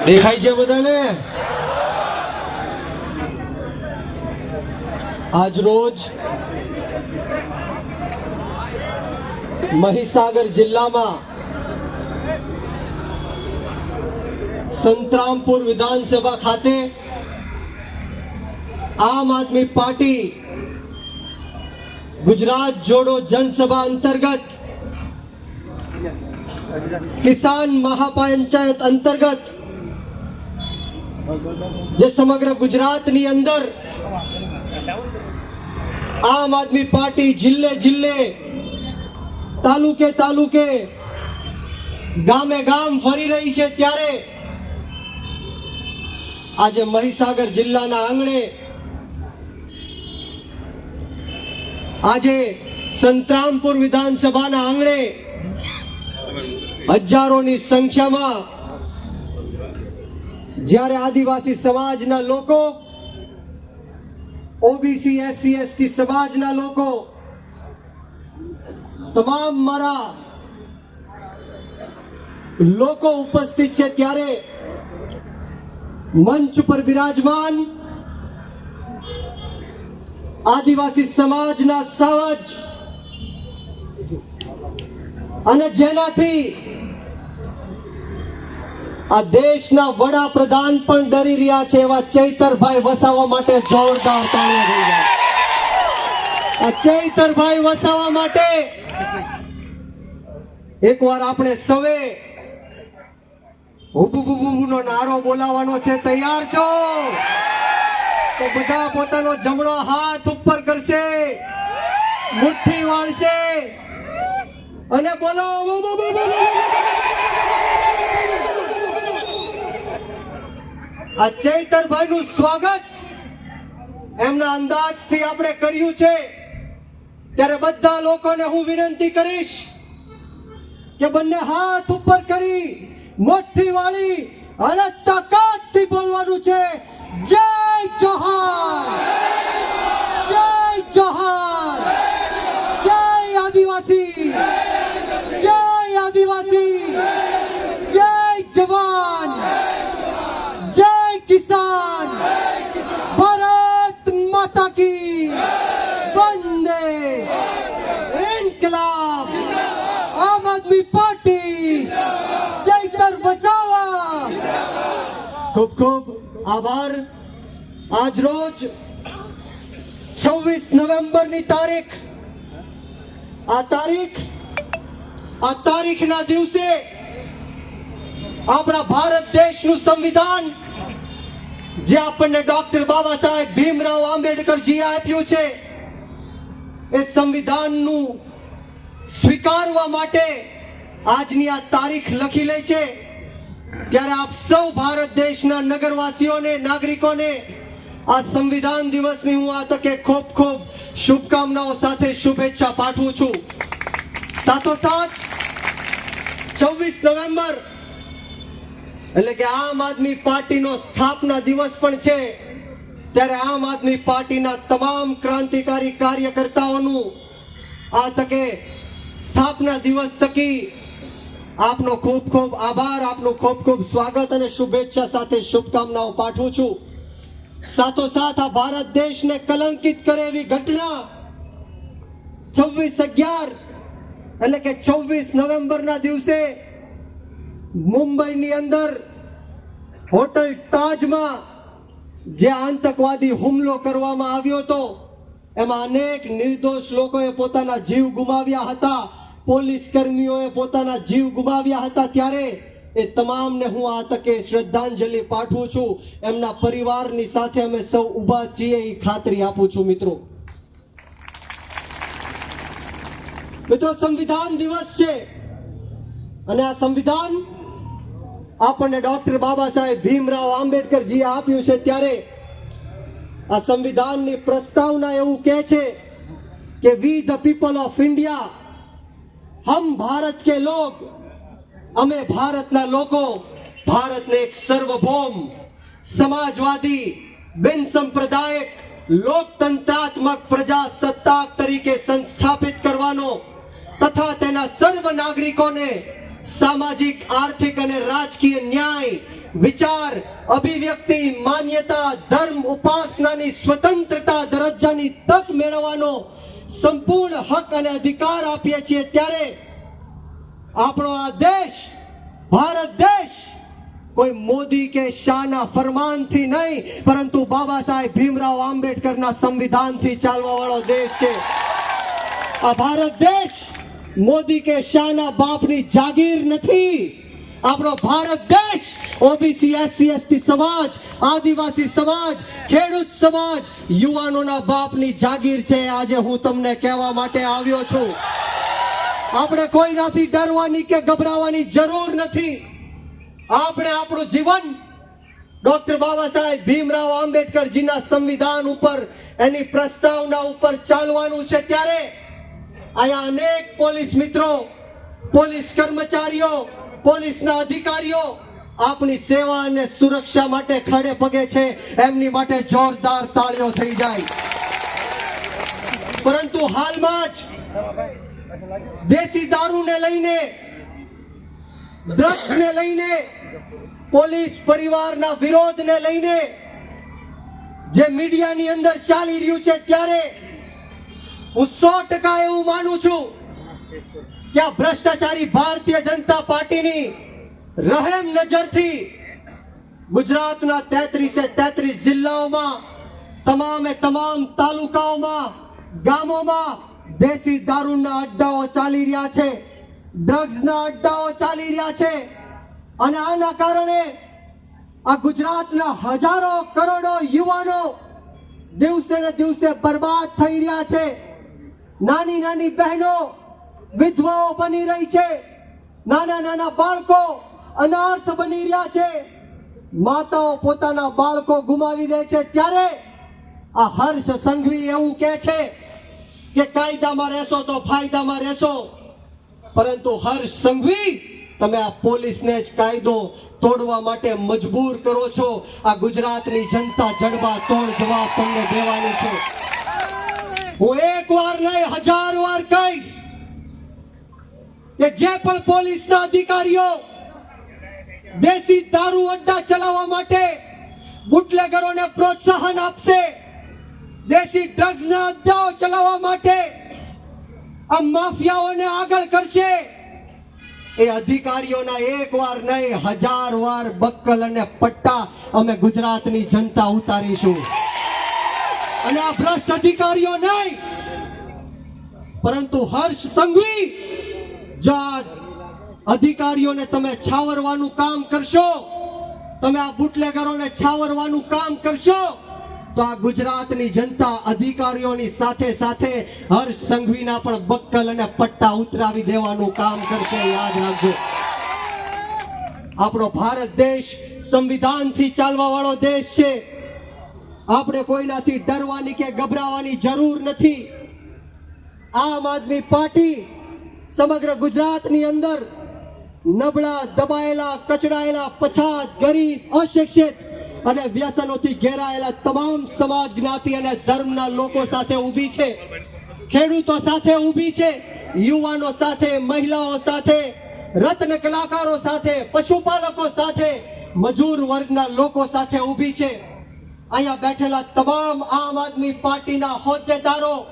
દેખાય છે બધાને આજ રોજ મહીસાગર જિલ્લામાં સંતરામપુર વિધાનસભા ખાતે આમ આદમી પાર્ટી ગુજરાત જોડો જનસભા અંતર્ગત કિસાન મહાપંચાયત અંતર્ગત જે સમગ્ર ગુજરાતની અંદર આમ આદમી પાર્ટી જિલ્લે જિલ્લે, તાલુકે તાલુકે, ગામે ગામ ફરી રહી છે ત્યારે આજે મહીસાગર જિલ્લાના આંગણે આજે સંતરામપુર વિધાનસભાના આંગણે હજારોની સંખ્યામાં જ્યારે આદિવાસી સમાજના લોકો ઓબીસી એસસી એસટી સમાજના લોકો, તમામ મારા લોકો ઉપસ્થિત છે ત્યારે મંચ પર બિરાજમાન આદિવાસી સમાજના સાવજ અને જેનાથી આ દેશના વડાપ્રધાન પણ ડરી રહ્યા છે એવા ચૈતરભાઈ વસાવા માટે જોરદાર તાળીઓ થઈ જાય આ ચૈતરભાઈ વસાવા માટે એકવાર આપણે સવે હુબુબુબુનો નારો બોલાવવાનો છે. તૈયાર છો? તો બધા પોતાનો જમણો હાથ ઉપર કરશે. મુઠ્ઠી વાળશે. અને બોલો આ ચૈતરભાઈ નું સ્વાગત. એમના અંદાજથી આપણે કર્યું છે ત્યારે બધા લોકોને હું વિનંતી કરીશ કે બંને હાથ ઉપર કરી મોટી વાળી અને તાકાતથી બોલવાનું છે. જય જોહાર જય જોહાર જય આદિવાસી જય આદિવાસી જય જવાન જય કિસાન ભારત માતા કી વંદે ઇન્કલાબ આમ આદમી પાર્ટી ચૈતર વસાવા ખૂબ આભાર. આજ રોજ છવ્વીસ નવેમ્બરની તારીખ. આ તારીખ, આ તારીખના દિવસે આપણા ભારત દેશનું સંવિધાન, જે આપણને ડોક્ટર બાબા સાહેબ ભીમરાવ આંબેડકરજીએ આપ્યું છે, એ સંવિધાનનું સ્વીકારવા માટે આજની આ તારીખ લખી લે છે. ત્યારે આપ સૌ ભારત દેશના નગરવાસીઓને, નાગરિકોને આ સંવિધાન દિવસની હું આ તકે ખૂબ ખૂબ શુભકામનાઓ સાથે શુભેચ્છા પાઠવું છું. સાથોસાથ, છવ્વીસ નવેમ્બર એટલે કે આમ આદમી પાર્ટીનો સ્થાપના દિવસ પણ છે. ત્યારે આમ આદમી પાર્ટીના તમામ ક્રાંતિકારી કાર્યકર્તાઓનું આ તકે સ્થાપના દિવસ તકી આપનો ખૂબ ખૂબ આભાર, આપનું ખૂબ ખૂબ સ્વાગત અને શુભેચ્છા સાથે શુભકામનાઓ પાઠવું છું. સાથોસાથ આ ભારત દેશને કલંકિત કરે એવી ઘટના છવ્વીસ અગિયાર એટલે કે છવ્વીસ નવેમ્બરના દિવસે મુંબઈની અંદર હોટલ તાજમાં જે આતંકવાદી હુમલો કરવામાં આવ્યો હતો, એમાં અનેક નિર્દોષ લોકોએ પોતાના જીવ ગુમાવ્યા હતા. પોલીસ કર્મીઓએ પોતાના જીવ ગુમાવ્યા હતા ત્યારે એ તમામને હું આ તકે શ્રદ્ધાંજલિ પાઠવું છું. એમના પરિવારની સાથે અમે સૌ ઊભા છીએ એ ખાતરી આપું છું મિત્રો. મિત્રો, સંવિધાન દિવસ છે. અને આ સંવિધાન આપણને ડોક્ટર બાબા સાહેબ ભીમરાવ આંબેડકરજીએ આપ્યું છે ત્યારે આ સંવિધાનની પ્રસ્તાવના એવું કહે છે કે we the people of India હમ ભારત કે લોગ અમે ભારતના લોકો ભારતને એક સર્વભૌમ સમાજવાદી બિન સંપ્રદાયિક લોકતંત્રાત્મક પ્રજાસત્તાક તરીકે સંસ્થાપિત કરવાનો તથા તેના સર્વ નાગરિકોને સામાજિક આર્થિક અને રાજકીય ન્યાય વિચાર અભિવ્યક્તિ માન્યતા ધર્મ ઉપાસનાની સ્વતંત્રતા દરજ્જાની તક મેળવવાનો સંપૂર્ણ હક અને અધિકાર આપીએ છીએ ત્યારે આપણો આ દેશ, ભારત દેશ કોઈ મોદી કે શાહના ફરમાનથી નહીં, પરંતુ બાબા સાહેબ ભીમરાવ આંબેડકરના સંવિધાનથી ચાલવા વાળો દેશ છે. આ ભારત દેશ મોદી કે શાહના બાપની જાગીર નથી. આપણો ભારત દેશ ઓબીસી એસસી એસટી સમાજ, આદિવાસી સમાજ, ખેડૂત સમાજ, યુવાનોના બાપની જાગીર છે. આજે હું તમને કહેવા માટે આવ્યો છું. આપણે કોઈનાથી ડરવાની કે ગભરાવાની જરૂર નથી. આપણે આપણું જીવન, ડોક્ટર બાબા સાહેબ ભીમરાવ આંબેડકરજીના સંવિધાન ઉપર, એની પ્રસ્તાવના ઉપર ચાલવાનું છે ત્યારે અહીંયા અનેક પોલીસ મિત્રો, પોલીસ કર્મચારીઓ, પોલીસના અધિકારીઓ આપણી સેવા અને સુરક્ષા માટે ખડે પગે છે, એમની માટે જોરદાર તાળીઓ થઈ જાય. પરંતુ હાલમાં જ દેશી દારૂને લઈને, ડ્રગ્સને લઈને, પોલીસ પરિવારના વિરોધને લઈને જે મીડિયાની અંદર ચાલી રહ્યું છે ત્યારે હું સો ટકા એવું માનું છું કે આ ભ્રષ્ટાચારી ભારતીય જનતા પાર્ટીની રહેમ નજરથી ગુજરાતના તેત્રીસે તેત્રીસ જિલ્લાઓમાં, તમામે તમામ તાલુકાઓમાં, ગામોમાં દેશી દારૂના અડ્ડાઓ ચાલી રહ્યા છે, ડ્રગ્સના અડ્ડાઓ ચાલી રહ્યા છે અને આના કારણે આ ગુજરાતના હજારો કરોડો યુવાનો દિવસે ને દિવસે બરબાદ થઈ રહ્યા છે. નાની નાની બહેનો, વિધવાઓ બની રહી છે. નાના નાના બાળકો અનાર્થ બની રહ્યા છે. માતાઓ પોતાના બાળકો ગુમાવી દે છે ત્યારે આ હર્ષ સંઘવી એવું કહે છે કે કાયદામાં રહેશો તો ફાયદામાં રહેશો. પરંતુ હર્ષ સંઘવી, તમે આ પોલીસને જ કાયદો તોડવા માટે મજબૂર કરો છો. આ ગુજરાતની જનતા જડબા તોડ જવાબ તમને દેવાની છે. હું એક વાર નહીં, હજાર વાર કહીશ કે જે પણ પોલીસના અધિકારીઓ દેશી દારૂ અડ્ડા ચલાવવા માટે બુટલેગરોને પ્રોત્સાહન આપશે. દેશી ડ્રગ્સના અડ્ડાઓ ચલાવવા માટે આ માફિયાઓને આગળ કરશે. એ અધિકારીઓના એક વાર નહીં, હજાર વાર બક્કલ અને પટ્ટા અમે ગુજરાતની જનતા ઉતારીશું. અને આ ભ્રષ્ટ અધિકારીઓ નહીં, પરંતુ હર્ષ સંઘવી જો અધિકારીઓને તમે છાવરવાનું કામ કરશો. તમે આ બુટલેગરોને છાવરવાનું કામ કરશો. તો આ ગુજરાતની જનતા અધિકારીઓની સાથે સાથે હર્ષ સંઘવીના પણ બક્કલ અને પટ્ટા ઉતરાવી દેવાનું કામ કરશે યાદ રાખજો. આપણો ભારત દેશ સંવિધાનથી ચાલવા વાળો દેશ છે. આપણે કોઈનાથી ડરવાની કે ગભરાવાની જરૂર નથી. આમ આદમી પાર્ટી સમગ્ર ગુજરાતની અંદર નબળા, દબાયેલા, કચડાયેલા, પછાત, ગરીબ, અશિક્ષિત અને વ્યસનોથી ઘેરાયેલા તમામ સમાજ જ્ઞાતિ અને ધર્મના લોકો સાથે ઊભી છે. ખેડૂતો સાથે ઊભી છે, યુવાનો સાથે, મહિલાઓ સાથે, રત્ન કલાકારો સાથે, પશુપાલકો સાથે, મજૂર વર્ગના લોકો સાથે ઊભી છે. અહીંયા બેઠેલા તમામ આમ આદમી પાર્ટીના હોદ્દેદારો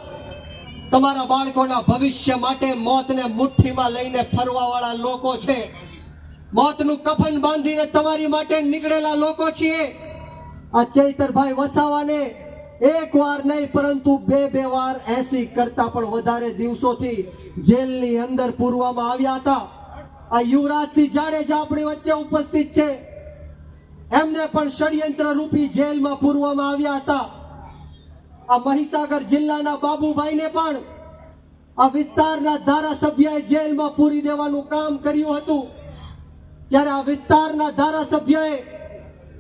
તમારા બાળકોના ભવિષ્ય માટે મોતને મુઠ્ઠીમાં લઈને ફરવા વાળા લોકો છે. મોતનું કફન બાંધીને તમારી માટે નીકળેલા લોકો છીએ. આ ચૈતરભાઈ વસાવાને એક વાર નહીં, પરંતુ બે બે વાર એસી કરતા પણ વધારે દિવસોથી જેલની અંદર પૂરવામાં આવ્યા હતા. આ યુવરાજસિંહ જાડેજા આપણી વચ્ચે ઉપસ્થિત છે. એમને પણ ષડયંત્ર રૂપી જેલમાં પૂરવામાં આવ્યા હતા. આ મહીસાગર જિલ્લાના બાબુભાઈને પણ આ વિસ્તારના ધારાસભ્યએ જેલમાં પૂરી દેવાનું કામ કર્યું હતું. ત્યારે આ વિસ્તારના ધારાસભ્યએ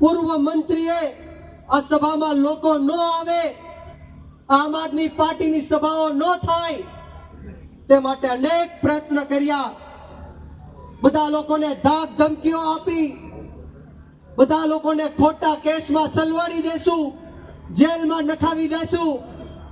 પૂર્વ મંત્રીએ આ સભામાં લોકો ન આવે, આમ આદમી પાર્ટીની સભાઓ ન થાય, તે માટે અનેક પ્રયત્ન કર્યા. બધા લોકોને ધાક ધમકીઓ આપી, બધા લોકોને ખોટા કેસમાં સલવાડી દેશું. જેલમાં નખાવી દેશું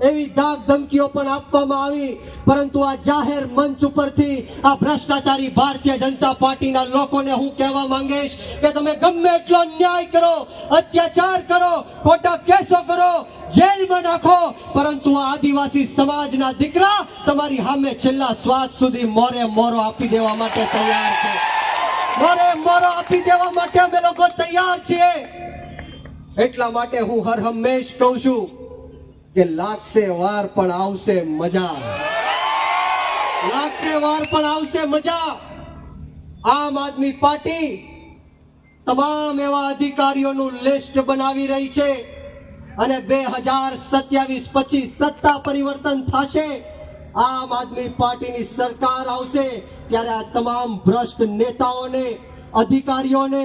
એવી દાગ ધમકીઓ પણ આપવામાં આવી, પરંતુ આ જાહેર મંચ ઉપરથી આ ભ્રષ્ટાચારી ભારતીય જનતા પાર્ટીના લોકોને હું કહેવા માંગીશ કે તમે ગમે એટલો ન્યાય કરો, અત્યાચાર કરો, ખોટા કેસો કરો, જેલમાં નાખો, પરંતુ આ આદિવાસી સમાજના દીકરા તમારી સામે છેલ્લા શ્વાસ સુધી મોરે મોરો આપી દેવા માટે તૈયાર છે. મોરે મોરો આપી દેવા માટે અમે લોકો તૈયાર છીએ. એટલા માટે હું હર હંમેશ કહું છું કે લાગશે વાર પણ આવશે મજા. લાગશે વાર પણ આવશે મજા. આમ આદમી પાર્ટી તમામ એવા અધિકારીઓનું લિસ્ટ બનાવી રહી છે અને બે હજાર સત્યાવીસ પછી સત્તા પરિવર્તન થશે. આમ આદમી પાર્ટીની સરકાર આવશે ત્યારે આ તમામ ભ્રષ્ટ નેતાઓને અધિકારીઓને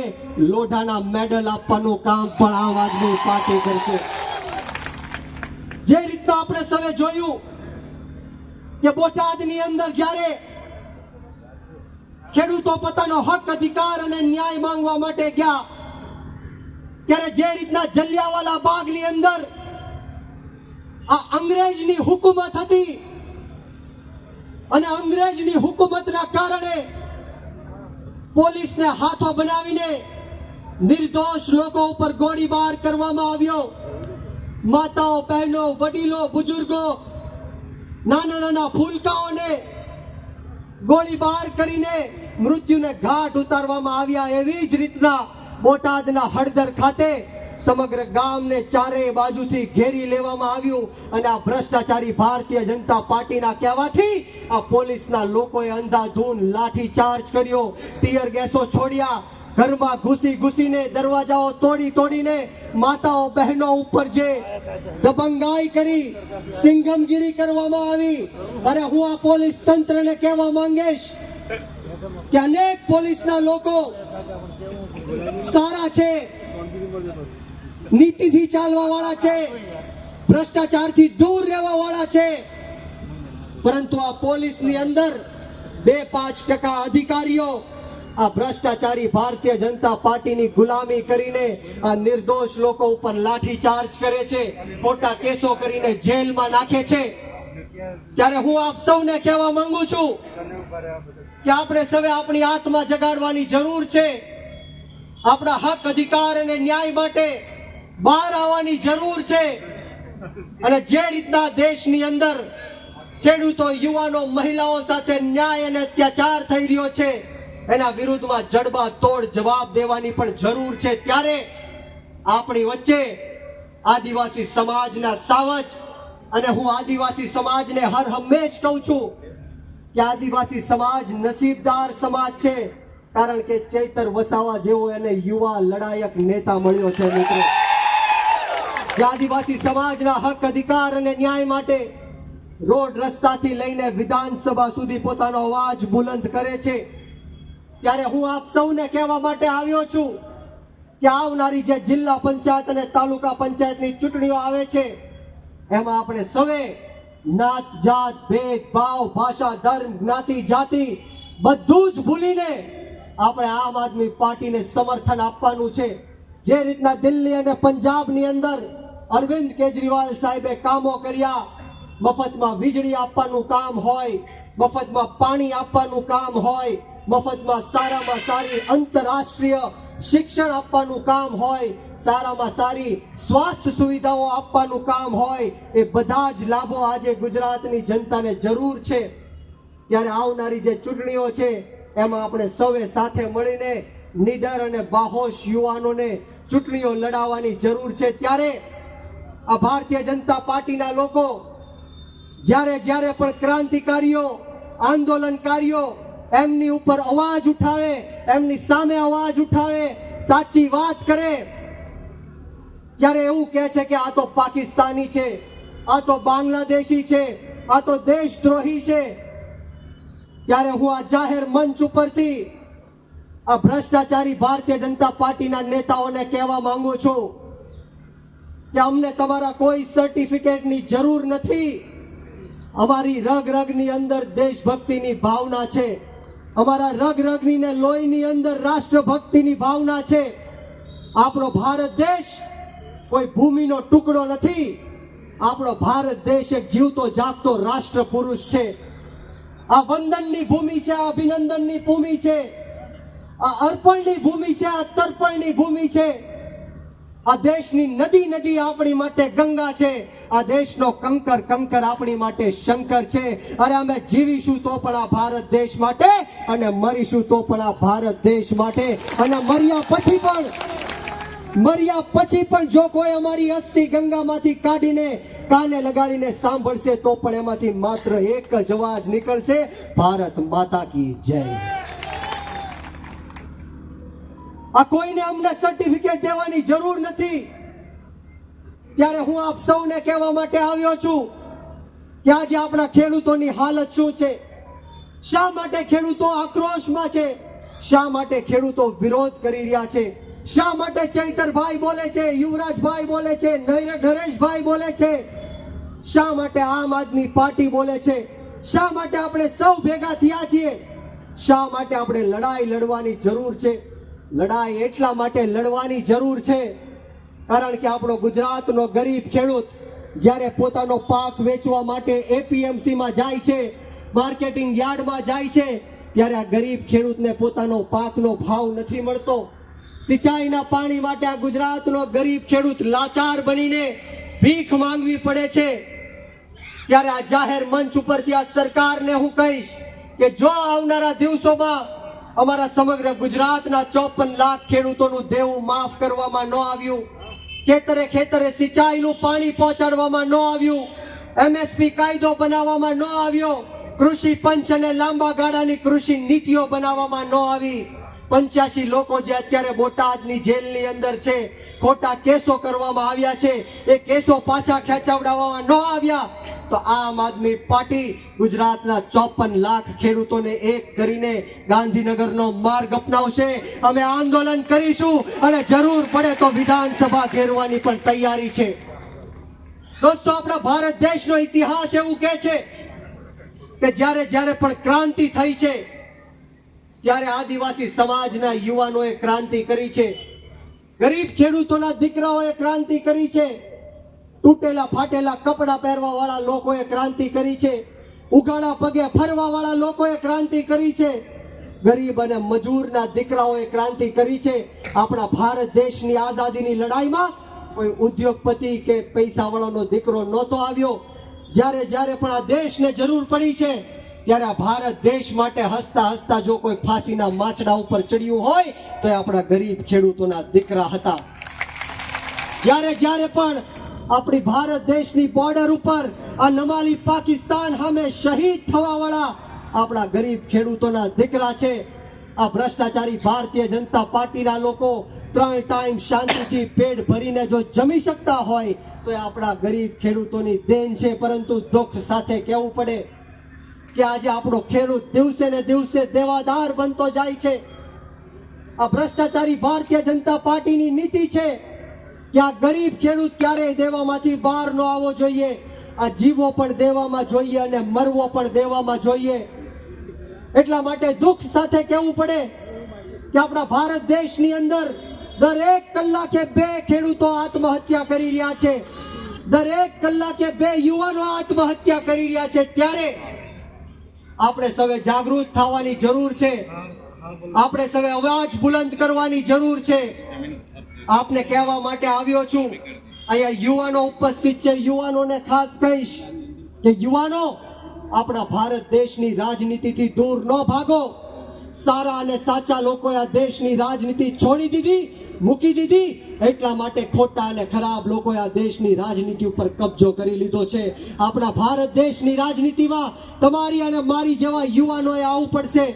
લોઢાના મેડલ આપવાનું કામ પણ આમ આદમી પાર્ટી કરશે. જે રીતના આપણે સૌએ જોયું કે બોટાદની અંદર જ્યારે ખેડૂતો પોતાનો હક, અધિકાર અને ન્યાય માંગવા માટે ગયા, ત્યારે જે રીતના જલિયાવાલા બાગની અંદર આ અંગ્રેજની હુકુમત હતી અને અંગ્રેજની હુકુમતના કારણે પોલીસને હાથો બનાવીને નિર્દોષ લોકો ઉપર ગોળીબાર કરવામાં આવ્યો. માતાઓ, બહેનો, વડીલો બુજુર્ગો નાના નાના ફૂલકાઓને ગોળીબાર કરીને મૃત્યુને ઘાટ ઉતારવામાં આવ્યા એવી જ રીતના બોટાદના હળદર ખાતે સમગ્ર ગામને ચારે બાજુથી ઘેરી લેવામાં આવ્યું અને આ ભ્રષ્ટાચારી ભારતીય જનતા પાર્ટીના કહેવાથી આ પોલીસના લોકોએ અંધાધૂન લાઠી ચાર્જ કર્યો. ટીયર ગેસો છોડ્યા. ઘરમાં ઘૂસી ઘૂસીને દરવાજાઓ તોડી તોડીને માતાઓ બહેનો ઉપર જે દબંગાઈ કરી સિંઘમગીરી કરવામાં આવી. અને હું આ પોલીસ તંત્રને કહેવા માંગીશ કે અનેક પોલીસના લોકો સારા છે. નીતિથી ચાલવા વાળા છે. ભ્રષ્ટાચારથી દૂર રહેવા વાળા છે. પરંતુ આ પોલીસની અંદર બે પાંચ ટકા અધિકારીઓ આ ભ્રષ્ટાચારી ભારતીય જનતા પાર્ટીની ગુલામી કરીને આ નિર્દોષ લોકો ઉપર લાઠી ચાર્જ કરે છે, ખોટા કેસો કરીને જેલમાં નાખે છે. ત્યારે હું આપ સૌને કહેવા માંગુ છું કે આપણે સવે આપણી આત્મા જગાડવાની જરૂર છે. આપણા હક, અધિકાર અને ન્યાય માટે બહાર આવવાની જરૂર છે. અને જે રીતના દેશની અંદર ખેડૂતો, યુવાનો, મહિલાઓ સાથે ન્યાય અને અત્યાચાર થઈ રહ્યો છે, એના વિરુદ્ધમાં જડબા તોડ જવાબ દેવાની પણ જરૂર છે. ત્યારે આપણી વચ્ચે આદિવાસી સમાજના સાવજ અને હું આદિવાસી સમાજને હર હંમેશ કહું છું કે આદિવાસી સમાજ નસીબદાર સમાજ છે. કારણ કે ચૈતર વસાવા જેવો એને યુવા લડાયક નેતા મળ્યો છે, મિત્રો. જે આદિવાસી સમાજના હક અધિકાર અને ન્યાય માટે રોડ રસ્તાથી લઈને વિધાનસભા સુધી પોતાનો અવાજ બુલંદ કરે છે. ત્યારે હું આપ સૌને કહેવા માટે આવ્યો છું કે આવનારી જે જિલ્લા પંચાયત અને તાલુકા પંચાયતની ચૂંટણીઓ આવે છે, એમાં આપણે સૌએ નાત, જાત ભેદભાવ ભાષા, ધર્મ, જ્ઞાતિ, જાતિ બધું જ ભૂલીને આપણે આમ આદમી પાર્ટીને સમર્થન આપવાનું છે. જે રીતના દિલ્હી અને પંજાબની અંદર અરવિંદ કેજરીવાલ સાહેબે કામો કર્યા. મફતમાં વીજળી આપવાનું કામ હોય, મફતમાં પાણી આપવાનું કામ હોય, મફતમાં સારામાં સારી આંતરરાષ્ટ્રીય શિક્ષણ આપવાનું કામ હોય, સારામાં સારી સ્વાસ્થ્ય સુવિધાઓ આપવાનું કામ હોય, એ બધા જ લાભો આજે ગુજરાતની જનતાને જરૂર છે. ત્યારે આવનારી જે ચૂંટણીઓ છે, એમાં આપણે સૌએ સાથે મળીને, નીડર અને બાહોશ યુવાનોને ચૂંટણીઓ લડાવવાની જરૂર છે. ત્યારે આ ભારતીય જનતા પાર્ટીના લોકો જ્યારે જ્યારે પણ ક્રાંતિકારીઓ, આંદોલનકારીઓ એમની ઉપર અવાજ ઉઠાવે, એમની સામે અવાજ ઉઠાવે, સાચી વાત કરે, ત્યારે એવું કહે છે કે આ તો પાકિસ્તાની છે, આ તો બાંગ્લાદેશી છે, આ તો દેશદ્રોહી છે. ત્યારે હું આ જાહેર મંચ ઉપરથી આ ભ્રષ્ટાચારી ભારતીય જનતા પાર્ટીના નેતાઓને કહેવા માંગુ છું. કે અમને તમારા કોઈ સર્ટિફિકેટની જરૂર નથી. અમારી રગ રગની અંદર દેશભક્તિની ભાવના છે. અમારા રગ રગની ને લોહીની અંદર રાષ્ટ્રભક્તિની ભાવના છે. આપણો ભારત દેશ કોઈ ભૂમિનો ટુકડો નથી. આપણો ભારત દેશ એક જીવતો, જાગતો રાષ્ટ્ર પુરુષ છે. આ વંદનની ભૂમિ છે, આ અભિનંદનની ભૂમિ છે. આ અર્પણની ભૂમિ છે, આ તર્પણની ભૂમિ છે. આ દેશની નદી નદી આપણી માટે ગંગા છે. આ દેશનો કંકર કંકર આપણી માટે શંકર છે. અરે અમે જીવીશું તો પણ આ ભારત દેશ માટે અને મરીશું તો પણ આ ભારત દેશ માટે. અને મર્યા પછી પણ, મર્યા પછી પણ જો કોઈ અમારી અસ્થિ ગંગામાંથી કાઢીને કાને લગાડીને સાંભળશે તો પણ એમાંથી માત્ર એક જ અવાજ નીકળશે, ભારત માતા કી જય. આ કોઈને અમને સર્ટિફિકેટ દેવાની જરૂર નથી. ત્યારે હું આપ સૌને કહેવા માટે આવ્યો છું કે આજે આપણા ખેડૂતોની હાલત શું છે? શા માટે ખેડૂતો આક્રોશમાં છે? શા માટે ખેડૂતો વિરોધ કરી રહ્યા છે? શા માટે ચૈતરભાઈ બોલે છે, યુવરાજભાઈ બોલે છે નરે- નરેશભાઈ બોલે છે? શા માટે આમ આદમી પાર્ટી બોલે છે? શા માટે આપણે સૌ ભેગા થયા છીએ? શા માટે આપણે લડાઈ લડવાની જરૂર છે? લડાઈ એટલા માટે લડવાની જરૂર છે કારણ કે આપણો ગુજરાતનો ગરીબ ખેડૂત જ્યારે પોતાનો પાક વેચવા માટે એપીએમસીમાં જાય છે, માર્કેટિંગ યાર્ડમાં જાય છે, ત્યારે આ ગરીબ ખેડૂતને પોતાનો પાકનો ભાવ નથી મળતો. સિંચાઈના પાણી માટે આ ગુજરાતનો ગરીબ ખેડૂત લાચાર બનીને ભીખ માંગવી પડે છે. ત્યારે આ જાહેર મંચ ઉપરથી આ સરકારને હું કહીશ કે જો આવનારા દિવસોમાં અમારા સમગ્ર ગુજરાતના ચોપન લાખ ખેડૂતોનું દેવું માફ કરવામાં ન આવ્યું. ખેતરે ખેતરે સિંચાઈનું પાણી પહોંચાડવામાં ન આવ્યું. એમએસપી કાયદો બનાવવામાં ન આવ્યો. કૃષિ પંચ અને લાંબા ગાળાની કૃષિ નીતિઓ બનાવવામાં ન આવી. પંચ્યાસી લોકો જે અત્યારે બોટાદની જેલની અંદર છે, ખોટા કેસો કરવામાં આવ્યા છે. એ કેસો પાછા ખેંચાવડાવવામાં ન આવ્યા. તો આમ આદમી પાર્ટી ગુજરાતના ચોપન લાખ ખેડૂતોને એક કરીને ગાંધીનગરનો માર્ગ અપનાવશે. અમે આંદોલન કરીશું અને જરૂર પડે તો વિધાનસભા ઘેરવાની પણ તૈયારી છે. દોસ્તો, આપણા ભારત દેશનો ઇતિહાસ એવું કહે છે કે જ્યારે જ્યારે પણ ક્રાંતિ થઈ છે, ત્યારે આદિવાસી સમાજના યુવાનોએ ક્રાંતિ કરી છે. ગરીબ ખેડૂતોના દીકરાઓએ ક્રાંતિ કરી છે. તૂટેલા, ફાટેલા કપડા પહેરવા વાળા લોકોએ ક્રાંતિ કરી છે. ઉગાડા પગે ફરવા વાળા લોકોએ ક્રાંતિ કરી છે. ગરીબ અને મજૂરના દીકરાઓએ ક્રાંતિ કરી છે. આપણા ભારત દેશની આઝાદીની લડાઈમાં કોઈ ઉદ્યોગપતિ કે પૈસાવાળાનો દીકરો નહોતો આવ્યો. જ્યારે જ્યારે પણ આ દેશને જરૂર પડી છે, ત્યારે આ ભારત દેશ માટે હસતા હસતા જો કોઈ ફાંસીના માછડા ઉપર ચડ્યું હોય, તો એ આપણા ગરીબ ખેડૂતોના દીકરા હતા. જ્યારે જ્યારે પણ આપણી ભારત દેશની બોર્ડર ઉપર આ નમાલી પાકિસ્તાન સામે શહીદ થવા વાળા આપણા ગરીબ ખેડૂતોના દીકરા છે. આ ભ્રષ્ટાચારી ભારતીય જનતા પાર્ટીના લોકો ત્રણ ટાઈમ શાંતિથી પેટ ભરીને જો જમી શકતા હોય તો એ આપણા ગરીબ ખેડૂતોની દેન છે. પરંતુ દુઃખ સાથે કહેવું પડે કે આજે આપણો ખેડૂત દિવસે ને દિવસે દેવાદાર બનતો જાય છે. આ ભ્રષ્ટાચારી ભારતીય જનતા પાર્ટીની નીતિ છે. કે આ ગરીબ ખેડૂત ક્યારેય દેવામાંથી બહાર ન આવવો જોઈએ. આ જીવો પણ દેવામાં જોઈએ અને મરવો પણ દેવામાં જોઈએ. એટલા માટે દુઃખ સાથે કહેવું પડે કે આપણા ભારત દેશની અંદર દરેક કલાકે બે ખેડૂતો આત્મહત્યા કરી રહ્યા છે. દરેક કલાકે બે યુવાનો આત્મહત્યા કરી રહ્યા છે. ત્યારે આપણે સૌએ જાગૃત થવાની જરૂર છે. આપણે સૌએ અવાજ બુલંદ કરવાની જરૂર છે. આપને કહેવા માટે આવ્યો છું. અહીંયા યુવાનો ઉપસ્થિત છે. યુવાનોને ખાસ કહીશ કે યુવાનો આપણા ભારત દેશની રાજનીતિથી દૂર ન ભાગો. સારા અને સાચા લોકોએ આ દેશની રાજનીતિ છોડી દીધી, મૂકી દીધી. એટલા માટે ખોટા અને ખરાબ લોકોએ આ દેશની રાજનીતિ ઉપર કબજો કરી લીધો છે. આપણા ભારત દેશની રાજનીતિમાં તમારી અને મારી જેવા યુવાનોએ આવવું પડશે.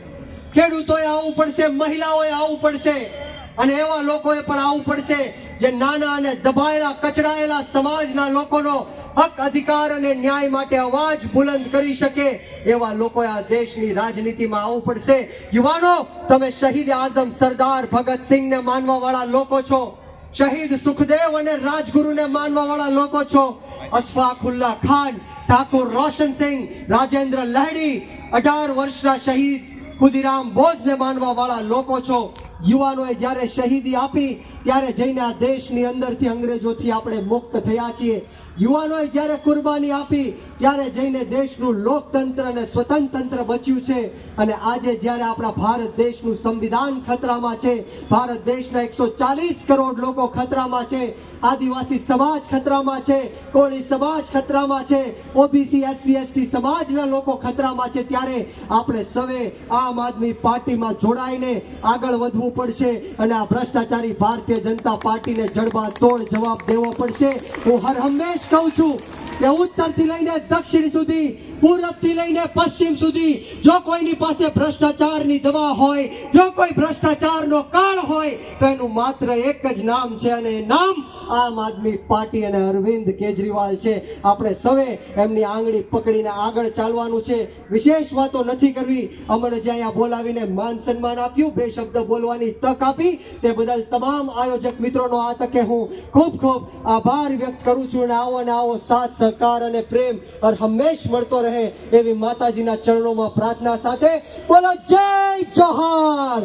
ખેડૂતોએ આવવું પડશે. મહિલાઓએ આવવું પડશે. અને એવા લોકોએ પણ આવવું પડશે જે નાના અને દબાયેલા, કચડાયેલા સમાજના લોકોનો હક, અધિકાર અને ન્યાય માટે અવાજ બુલંદ કરી શકે એવા લોકોએ આ દેશની રાજનીતિમાં આવવું પડશે. યુવાનો, તમે શહીદ આઝમ સરદાર ભગતસિંહને માનવા વાળા લોકો છો. શહીદ સુખદેવ અને રાજગુરુને માનવા વાળા લોકો છો. અશફાકુલ્લા ખાન, ઠાકુર રોશનસિંહ રાજેન્દ્ર લહેડી, અઢાર વર્ષના શહીદ ખુદીરામ બોઝને માનવા વાળા લોકો છો. યુવાનોએ જ્યારે શહીદી આપી, ત્યારે જઈને આ દેશની અંદરથી અંગ્રેજોથી આપણે મુક્ત થયા છીએ. યુવાનોએ જ્યારે કુરબાની આપી, ત્યારે જઈને દેશનું લોકતંત્ર અને સ્વતંત્ર બચ્યું છે. અને આજે જ્યારે આપણા ભારત દેશનું સંવિધાન ખતરામાં છે, ભારત દેશના એકસો ચાલીસ કરોડ લોકો ખતરામાં છે, આદિવાસી સમાજ ખતરામાં છે, કોળી સમાજ ખતરામાં છે, ઓબીસી, એસસી, એસટી સમાજના લોકો ખતરામાં છે, ત્યારે આપણે સવે આમ આદમી પાર્ટીમાં જોડાઈને આગળ વધવું પડશે અને આ ભ્રષ્ટાચારી ભારતીય જનતા પાર્ટીને જડબા તોડ જવાબ દેવો પડશે. હું હર હંમેશ કહું છું કે ઉત્તરથી લઈને દક્ષિણ સુધી પૂર્વથી લઈને પશ્ચિમ સુધી, જો કોઈની પાસે ભ્રષ્ટાચારની દવા હોય, જો કોઈ ભ્રષ્ટાચારનો કાળ હોય, તો એનું માત્ર એક જ નામ છે અને નામ આમ આદમી પાર્ટી અને અરવિંદ કેજરીવાલ છે. આપણે સૌએ એમની આંગળી પકડીને આગળ ચાલવાનું છે. વિશેષ વાતો નથી કરવી. અમને જે અહીંયા બોલાવીને માન સન્માન આપ્યું, બે શબ્દ બોલવાની તક આપી, તે બદલ તમામ આયોજક મિત્રોનો આ તકે હું ખૂબ ખૂબ આભાર વ્યક્ત કરું છું અને આવો અને આવો સાથ સહકાર અને પ્રેમ હર હંમેશ મળતો રહે એવી માતાજીના ચરણોમાં પ્રાર્થના સાથે બોલો, જય જોહાર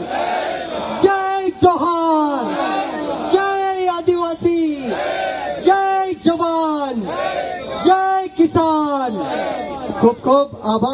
જય જોહાર જય આદિવાસી! જય જવાન! જય કિસાન! ખૂબ ખૂબ આભાર.